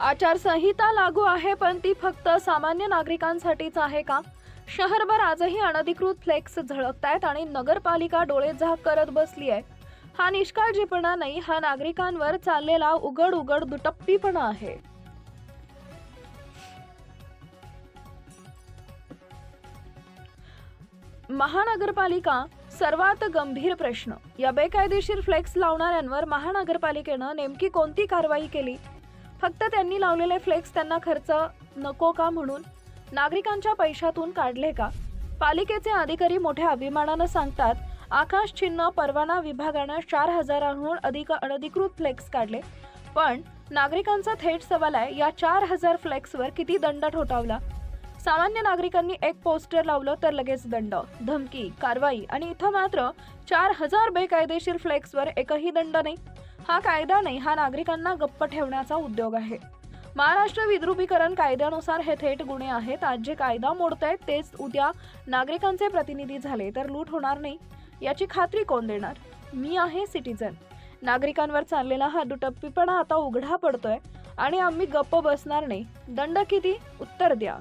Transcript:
आचारसंहिता लागू आहे पण ती फक्त सामान्य नागरिकांसाठीच आहे का? शहरभर आजही अनधिकृत फ्लेक्स झळकतायत आणि नगरपालिका डोळे झाक करत बसली आहे. हा निष्काळजीपणा नाही हा नागरिकांवर चाललेला उघड उघड दुटप्पीपणा आहे. महानगरपालिका सर्वात गंभीर प्रश्न. या बेकायदेशीर फ्लेक्स लावणाऱ्यांवर महानगरपालिकेनं नेमकी कोणती कारवाई केली? फक्त त्यांनी लावलेले फ्लेक्स त्यांना खर्च नको का म्हणून? नागरिकांच्या पैशातून काढले का? पालिकेचे अधिकारी मोठ्या अभिमानानं सांगतात आकाश चिन्ह परवाना विभागानं चार हजारांहून अधिक अनधिकृत फ्लेक्स काढले. पण नागरिकांचा थेट सवाल आहे या चार हजार फ्लेक्सवर किती दंड ठोठावला? सामान्य नागरिकांनी एक पोस्टर लावलं तर लगेच दंड धमकी कारवाई आणि इथं मात्र चार हजार बेकायदेशीर फ्लेक्सवर एकही दंड नाही. हा कायदा नाही हा नागरिकांना गप्प ठेवण्याचा उद्योग आहे. महाराष्ट्र विद्रुपीकरण कायद्यानुसार हे थेट गुन्हे आहेत. आज जे कायदा मोडतायत तेच उद्या नागरिकांचे प्रतिनिधी झाले तर लूट होणार नाही याची खात्री कोण देणार? मी आहे सिटीजन नागरिकांवर चाललेला हा दुटप्पीपणा आता उघडा पडतोय आणि आम्ही गप्प बसणार नाही. दंड किती? उत्तर द्या.